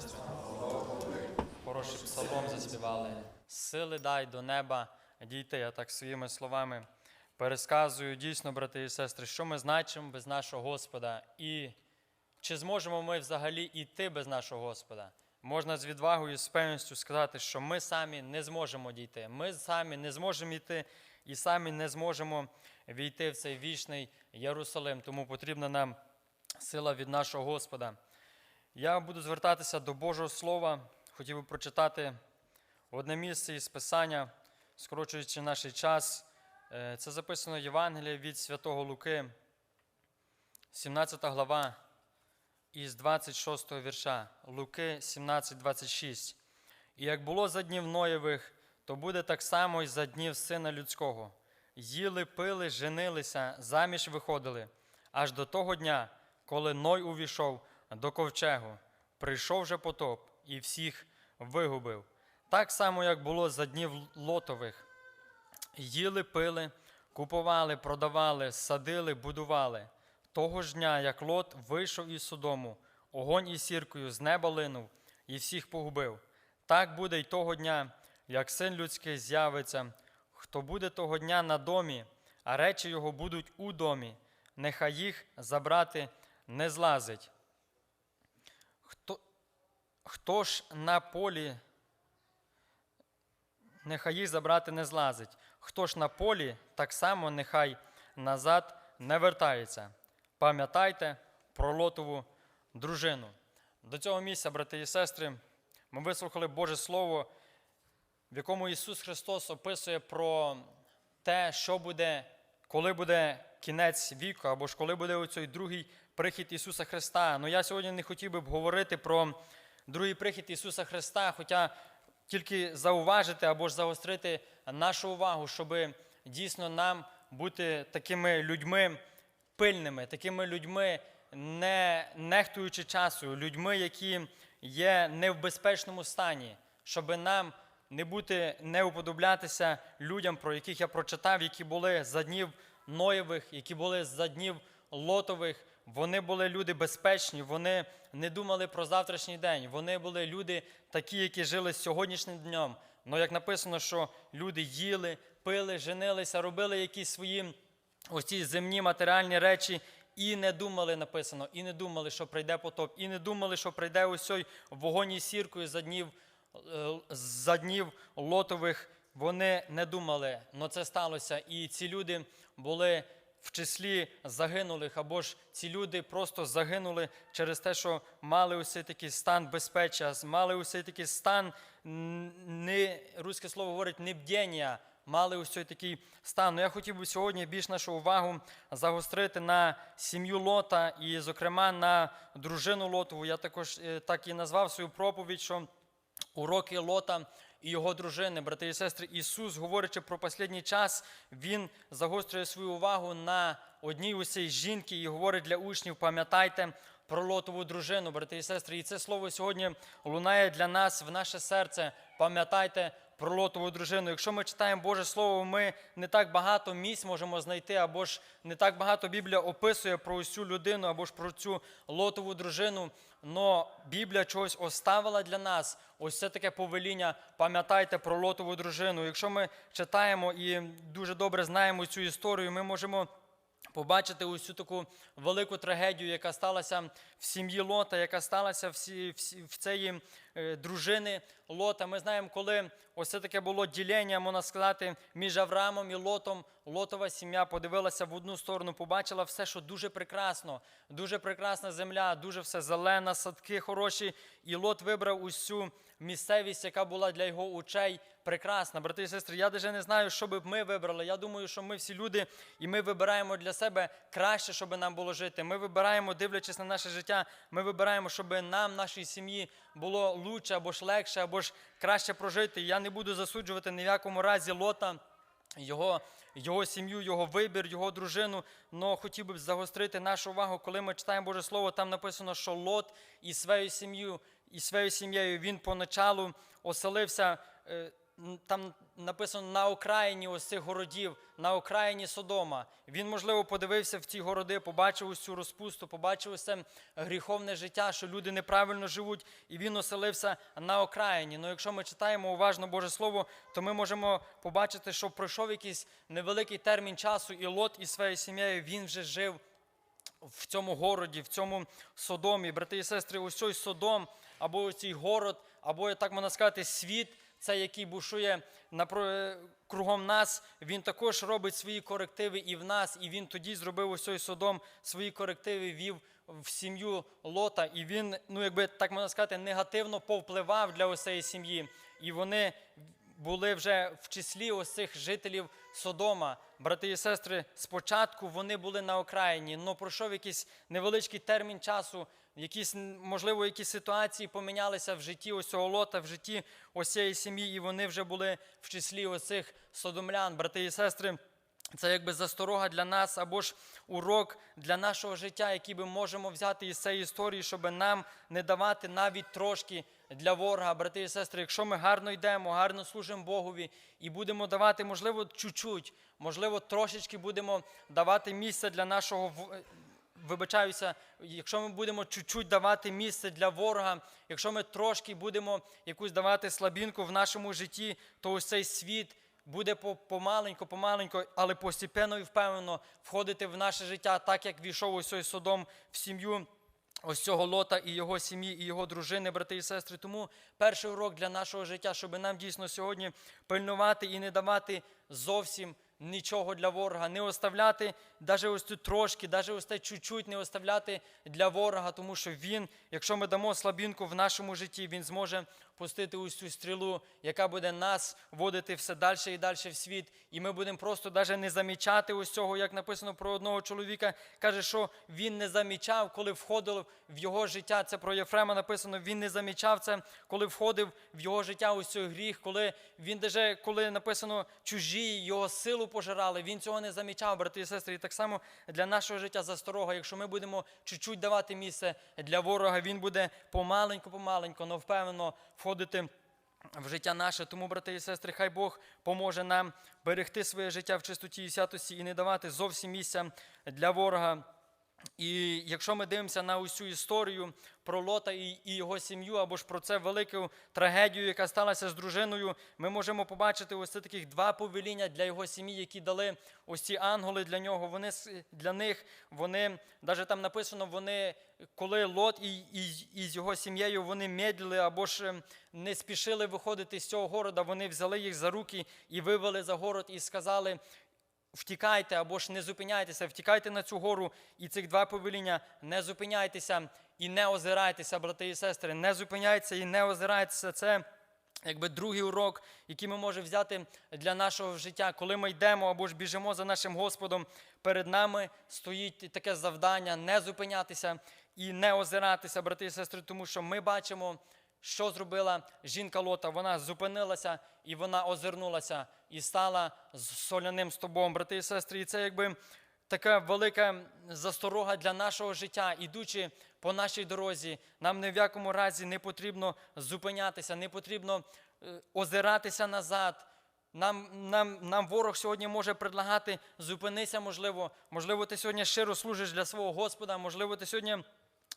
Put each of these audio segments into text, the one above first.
сестри? Хороший псалом заспівали. Сили дай до неба дійти. Я так своїми словами пересказую дійсно, брати і сестри, що ми значимо без нашого Господа, і чи зможемо ми взагалі йти без нашого Господа. Можна з відвагою, з певністю сказати, що ми самі не зможемо дійти. Ми самі не зможемо йти і самі не зможемо війти в цей вічний Єрусалим. Тому потрібна нам сила від нашого Господа. Я буду звертатися до Божого Слова. Хотів би прочитати одне місце із Писання, скорочуючи наш час. Е, Це записано Євангеліє від Святого Луки, 17 глава, із 26 вірша. Луки 17, 26. І як було за днів Ноєвих, то буде так само і за днів Сина Людського. Їли, пили, женилися, заміж виходили, аж до того дня, коли Ной увійшов до ковчегу, прийшов же потоп і всіх вигубив. Так само, як було за днів Лотових. Їли, пили, купували, продавали, садили, будували. Того ж дня, як Лот вийшов із Содому, огонь із сіркою з неба линув і всіх погубив. Так буде й того дня, як син людський з'явиться. Хто буде того дня на домі, а речі його будуть у домі, нехай їх забрати не злазить. Хто, ж на полі, нехай їх забрати не злазить. Хто ж на полі, так само нехай назад не вертається. Пам'ятайте про лотову дружину. До цього місця, брати і сестри, ми вислухали Боже Слово, в якому Ісус Христос описує про те, що буде, коли буде кінець віку, або ж коли буде оцей другий прихід Ісуса Христа. Ну я сьогодні не хотів би говорити про другий прихід Ісуса Христа, хоча тільки зауважити або ж загострити нашу увагу, щоб дійсно нам бути такими людьми пильними, такими людьми, не нехтуючи часу, людьми, які є не в безпечному стані, щоб нам не бути, не уподоблятися людям, про яких я прочитав, які були за днів Ноєвих, які були за днів Лотових. Вони були люди безпечні, вони не думали про завтрашній день. Вони були люди такі, які жили сьогоднішнім днем. Ну, як написано, що люди їли, пили, женилися, робили якісь свої ось ці земні матеріальні речі. І не думали, написано, і не думали, що прийде потоп, і не думали, що прийде ось цей вогонь із сіркою за днів, е, за днів лотових. Вони не думали, але це сталося. І ці люди були в числі загинулих, або ж ці люди просто загинули через те, що мали ось цей такий стан безпечя, мали ось цей такий стан, не руське слово говорить, не бдіння, мали ось цей такий стан. Ну, я хотів би сьогодні більш нашу увагу загострити на сім'ю Лота і, зокрема, на дружину Лотову. Я також е, так і назвав свою проповідь, що уроки Лота і його дружини, брати і сестри, Ісус, говорячи про останній час, Він загострює свою увагу на одній усій жінки і говорить для учнів, пам'ятайте про Лотову дружину, брати і сестри. І це слово сьогодні лунає для нас в наше серце. Пам'ятайте про Лотову дружину. Якщо ми читаємо Боже Слово, ми не так багато місць можемо знайти, або ж не так багато Біблія описує про усю людину, або ж про цю Лотову дружину. Но Біблія чогось оставила для нас ось це таке повеління. Пам'ятайте про Лотову дружину. Якщо ми читаємо і дуже добре знаємо цю історію, ми можемо. Побачити цю таку велику трагедію, яка сталася в сім'ї Лота, яка сталася в, в, в цієї е, дружини Лота. Ми знаємо, коли ось це таке було ділення, можна сказати, між Авраамом і Лотом. Лотова сім'я подивилася в одну сторону, побачила все, що дуже прекрасно, дуже прекрасна земля, дуже все зелена, садки хороші. І Лот вибрав усю місцевість, яка була для його очей прекрасна. Брати і сестри, я навіть не знаю, що би ми вибрали. Я думаю, що ми всі люди, і ми вибираємо для себе краще, щоб нам було жити. Ми вибираємо, дивлячись на наше життя, ми вибираємо, щоб нам, нашій сім'ї, було лучше або ж легше, або ж краще прожити. Я не буду засуджувати ні в якому разі лота. Його, його сім'ю, його вибір, його дружину. Но хотів би загострити нашу увагу, коли ми читаємо Боже Слово, там написано, що Лот із своєю сім'єю, і своєю сім'єю він поначалу оселився е, там написано на окраїні ось цих городів, на окраїні Содома. Він, можливо, подивився в ці городи, побачив ось цю розпусту, побачив ось це гріховне життя, що люди неправильно живуть, і він оселився на окраїні. Ну, якщо ми читаємо уважно Боже Слово, то ми можемо побачити, що пройшов якийсь невеликий термін часу, і Лот із своєю сім'єю він вже жив в цьому городі, в цьому Содомі. Брати і сестри, ось цей Содом, або цей город, або так можна сказати, світ, це який бушує кругом нас, він також робить свої корективи і в нас, і він тоді зробив ось цей Содом, свої корективи вів в сім'ю Лота, і він, ну якби так можна сказати, негативно повпливав для ось цієї сім'ї. І вони були вже в числі ось цих жителів Содома. Брати і сестри, спочатку вони були на окраїні, але пройшов якийсь невеличкий термін часу, якісь, можливо, якісь ситуації помінялися в житті ось цього лота, в житті ось цієї сім'ї, і вони вже були в числі ось цих содомлян. Брати і сестри, це якби засторога для нас або ж урок для нашого життя, який ми можемо взяти із цієї історії, щоб нам не давати навіть трошки для ворога, брати і сестри. Якщо ми гарно йдемо, гарно служимо Богові і будемо давати, можливо, чуть-чуть, можливо, трошечки будемо давати місце для нашого вибачаюся, якщо ми будемо чуть-чуть давати місце для ворога, якщо ми трошки будемо якусь давати слабінку в нашому житті, то ось цей світ буде помаленько, помаленько, але постепенно і впевнено входити в наше життя, так як війшов ось цей Содом в сім'ю. Ось цього лота і його сім'ї, і його дружини, брати і сестри. Тому перший урок для нашого життя, щоб нам дійсно сьогодні пильнувати і не давати зовсім нічого для ворога, не оставляти навіть ось цю трошки, навіть ось те чуть-чуть не оставляти для ворога, тому що він, якщо ми дамо слабінку в нашому житті, він зможе пустити ось цю стрілу, яка буде нас водити все далі і далі в світ. І ми будемо просто навіть не замічати ось цього, як написано про одного чоловіка, каже, що він не замічав, коли входив в його життя. Це про Єфрема написано, він не замічав це, коли входив в його життя ось цей гріх, коли він даже, коли написано чужі, його силу пожирали, він цього не замічав, брати і сестри. І так само для нашого життя засторога, якщо ми будемо чуть-чуть давати місце для ворога, він буде помаленьку-помаленьку, але впевнено входити в життя наше. Тому, брати і сестри, хай Бог поможе нам берегти своє життя в чистоті і святості і не давати зовсім місця для ворога. І якщо ми дивимося на усю історію про Лота і, його сім'ю, або ж про це велику трагедію, яка сталася з дружиною, ми можемо побачити ось таких два повеління для його сім'ї, які дали ось ці ангели для нього. Вони для них, вони навіть там написано, вони коли Лот і, і, і з його сім'єю вони медлили або ж ем, не спішили виходити з цього города, вони взяли їх за руки і вивели за город і сказали втікайте або ж не зупиняйтеся, втікайте на цю гору. І цих два повеління не зупиняйтеся і не озирайтеся, брати і сестри, не зупиняйтеся і не озирайтеся. Це якби другий урок, який ми можемо взяти для нашого життя, коли ми йдемо або ж біжимо за нашим Господом, перед нами стоїть таке завдання не зупинятися і не озиратися, брати і сестри, тому що ми бачимо, що зробила жінка Лота. Вона зупинилася і вона озирнулася і стала соляним стовбом, брати і сестри. І це якби така велика засторога для нашого життя, ідучи по нашій дорозі, нам ні в якому разі не потрібно зупинятися, не потрібно е, озиратися назад. Нам, нам, нам ворог сьогодні може предлагати зупинися, можливо. Можливо, ти сьогодні щиро служиш для свого Господа, можливо, ти сьогодні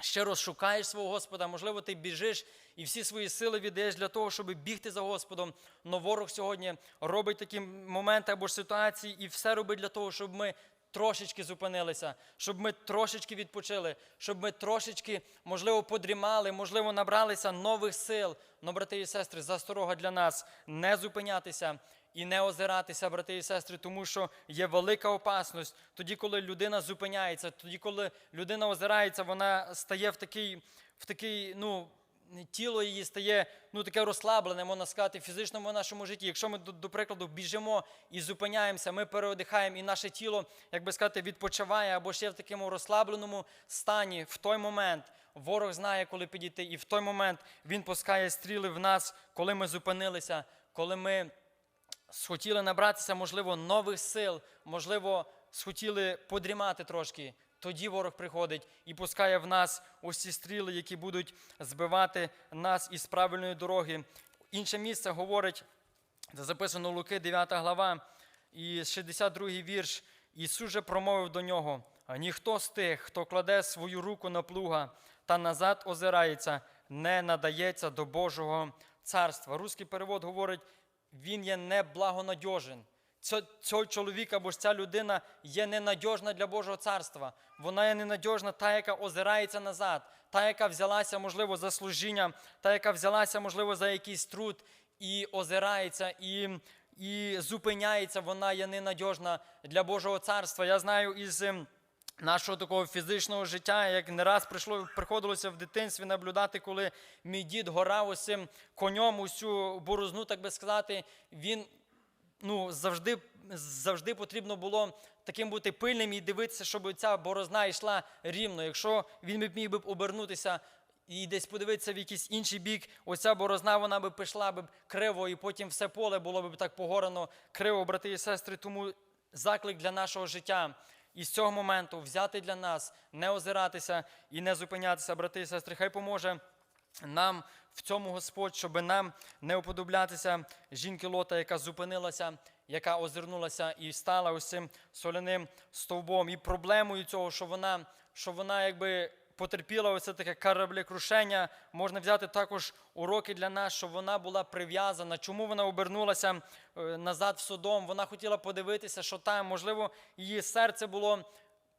щиро шукаєш свого Господа, можливо, ти біжиш і всі свої сили віддаєш для того, щоб бігти за Господом. Но ворог сьогодні робить такі моменти або ж ситуації і все робить для того, щоб ми трошечки зупинилися, щоб ми трошечки відпочили, щоб ми трошечки, можливо, подрімали, можливо, набралися нових сил. Но, брати і сестри, засторога для нас не зупинятися і не озиратися, брати і сестри, тому що є велика опасність. Тоді, коли людина зупиняється, тоді, коли людина озирається, вона стає в такий, в такий, ну. Тіло її стає ну таке розслаблене, можна сказати, в фізичному нашому житті. Якщо ми до, до прикладу біжимо і зупиняємося, ми переодихаємо, і наше тіло, як би сказати, відпочиває або ще в такому розслабленому стані в той момент. Ворог знає, коли підійти, і в той момент він пускає стріли в нас, коли ми зупинилися, коли ми схотіли набратися, можливо, нових сил, можливо, схотіли подрімати трошки. Тоді ворог приходить і пускає в нас ці стріли, які будуть збивати нас із правильної дороги. Інше місце говорить Це записано Луки, 9 глава, і 62 вірш. Ісус же промовив до нього: ніхто з тих, хто кладе свою руку на плуга та назад озирається, не надається до Божого царства. Руський перевод говорить, він є неблагонадіжен. Цей чоловік або ж ця людина є ненадіжна для Божого царства. Вона є ненадіжна, та, яка озирається назад, та, яка взялася, можливо, за служіння, та, яка взялася, можливо, за якийсь труд і озирається, і, і зупиняється, вона є ненадіжна для Божого царства. Я знаю із ем, нашого такого фізичного життя, як не раз прийшло, приходилося в дитинстві наблюдати, коли мій дід горав цим конем усю борозну, так би сказати, він ну, завжди, завжди потрібно було таким бути пильним і дивитися, щоб ця борозна йшла рівно. Якщо він би міг би обернутися і десь подивитися в якийсь інший бік, оця борозна вона би пішла б криво, і потім все поле було б так погорано криво, брати і сестри. Тому заклик для нашого життя. І з цього моменту взяти для нас, не озиратися і не зупинятися, брати і сестри, хай поможе нам в цьому Господь, щоб нам не уподоблятися жінки Лота, яка зупинилася, яка озирнулася і стала ось цим соляним стовбом. І проблемою цього, що вона, що вона якби потерпіла оце таке кораблекрушення, можна взяти також уроки для нас, що вона була прив'язана. Чому вона обернулася е, назад в Содом? Вона хотіла подивитися, що там, можливо, її серце було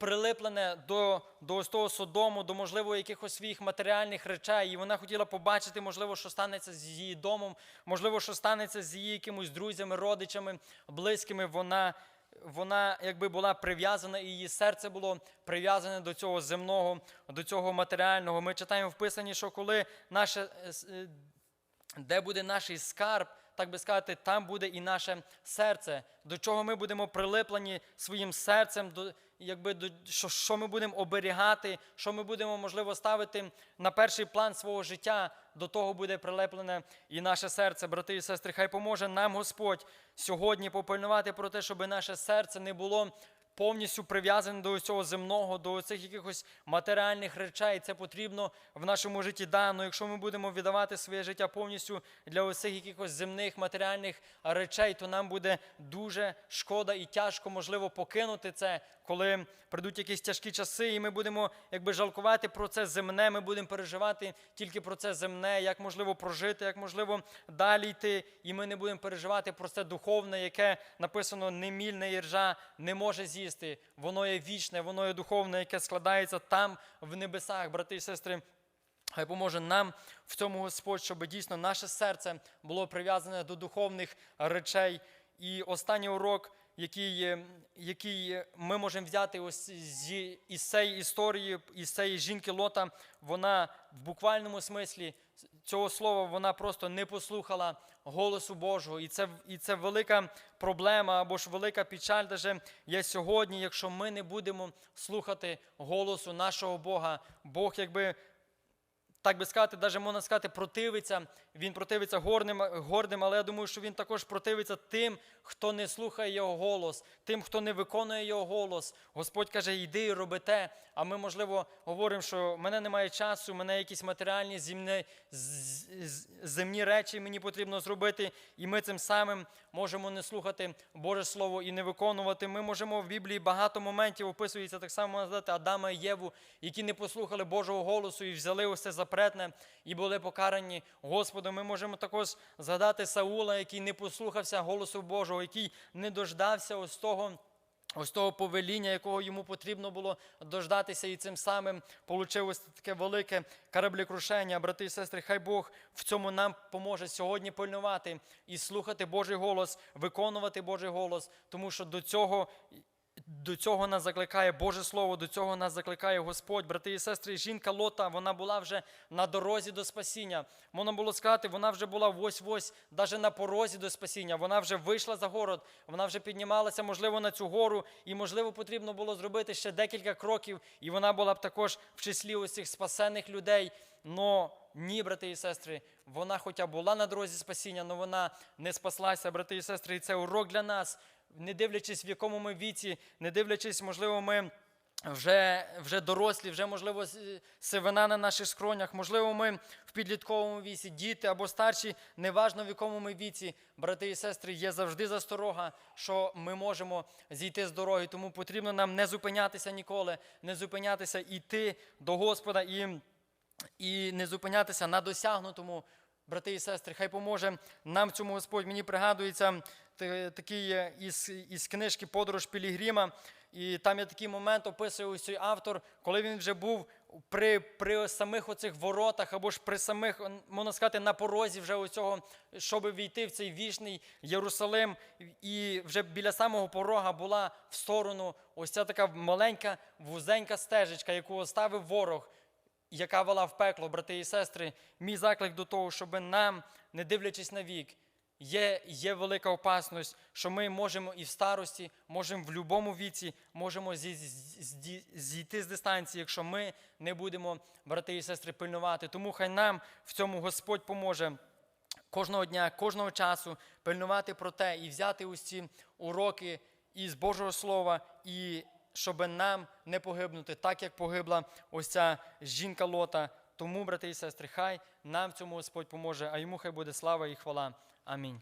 прилиплене до, до ось того Содому, до, можливо, якихось своїх матеріальних речей. І вона хотіла побачити, можливо, що станеться з її домом, можливо, що станеться з її якимось друзями, родичами, близькими. Вона, вона якби була прив'язана, і її серце було прив'язане до цього земного, до цього матеріального. Ми читаємо в Писанні, що коли наше. е, е, де буде наш скарб, так би сказати, там буде і наше серце, до чого ми будемо прилиплені своїм серцем, до, якби, що, що ми будемо оберігати, що ми будемо, можливо, ставити на перший план свого життя, до того буде прилеплене і наше серце, брати і сестри. Хай поможе нам Господь сьогодні попильнувати про те, щоб наше серце не було повністю прив'язаний до цього земного, до цих якихось матеріальних речей. Це потрібно в нашому житті. Да, але якщо ми будемо віддавати своє життя повністю для оцих якихось земних матеріальних речей, то нам буде дуже шкода і тяжко, можливо, покинути це, коли прийдуть якісь тяжкі часи, і ми будемо якби жалкувати про це земне. Ми будемо переживати тільки про це земне, як можливо прожити, як можливо далі йти. І ми не будемо переживати про це духовне, яке написано не міль, не іржа не може з'їсти. Воно є вічне, воно є духовне, яке складається там в небесах, брати і сестри. Хай поможе нам в цьому Господь, щоб дійсно наше серце було прив'язане до духовних речей. І останній урок, який, який ми можемо взяти ось зі, із цієї історії, із цієї жінки Лота, вона в буквальному смислі цього слова вона просто не послухала голосу Божого. І це, і це велика проблема або ж велика печаль даже є сьогодні, якщо ми не будемо слухати голосу нашого Бога. Бог якби так би сказати, навіть можна сказати, противиться. Він противиться горним, гордим, але я думаю, що він також противиться тим, хто не слухає його голос, тим, хто не виконує його голос. Господь каже, йди і роби те. А ми, можливо, говоримо, що в мене немає часу, в мене якісь матеріальні земні, земні речі мені потрібно зробити. І ми цим самим можемо не слухати Боже Слово і не виконувати. Ми можемо в Біблії багато моментів описується так само сказати, Адама і Єву, які не послухали Божого голосу і взяли ось це запретне і були покарані Господом. Ми можемо також згадати Саула, який не послухався голосу Божого, який не дождався ось того. Ось того повеління, якого йому потрібно було дождатися, і цим самим ось таке велике кораблекрушення. Брати і сестри, хай Бог в цьому нам поможе сьогодні пильнувати і слухати Божий голос, виконувати Божий голос, тому що до цього. До цього нас закликає Боже Слово, до цього нас закликає Господь, брати і сестри. Жінка Лота, вона була вже на дорозі до спасіння. Можна було сказати, вона вже була ось-ось, навіть на порозі до спасіння. Вона вже вийшла за город, вона вже піднімалася, можливо, на цю гору, і, можливо, потрібно було зробити ще декілька кроків, і вона була б також в числі ось цих спасених людей. Но ні, брати і сестри, вона хоча була на дорозі спасіння, але вона не спаслася, брати і сестри, і це урок для нас не дивлячись, в якому ми віці, не дивлячись, можливо, ми вже, вже дорослі, вже, можливо, сивина на наших скронях, можливо, ми в підлітковому віці, діти або старші, неважно в якому ми віці, брати і сестри, є завжди засторога, що ми можемо зійти з дороги. Тому потрібно нам не зупинятися ніколи, не зупинятися, іти до Господа і, і не зупинятися на досягнутому. Брати і сестри, хай поможе нам в цьому Господь. Мені пригадується такий із, із книжки Подорож Пілігрима. І там є такий момент, описує ось цей автор, коли він вже був при, при самих оцих воротах, або ж при самих, можна сказати, на порозі вже оцього, щоб війти в цей вічний Єрусалим. І вже біля самого порога була в сторону ось ця така маленька вузенька стежечка, яку оставив ворог яка вела в пекло, брати і сестри, мій заклик до того, щоб нам, не дивлячись на вік, є, є велика опасність, що ми можемо і в старості, можемо в будь-якому віці, можемо зі- зі- зі- зійти з дистанції, якщо ми не будемо, брати і сестри, пильнувати. Тому хай нам в цьому Господь поможе кожного дня, кожного часу пильнувати про те і взяти ці уроки із Божого Слова, і щоб нам не погибнути, так як погибла ось ця жінка Лота. Тому, брати і сестри, хай нам цьому Господь поможе, а йому хай буде слава і хвала. Амінь.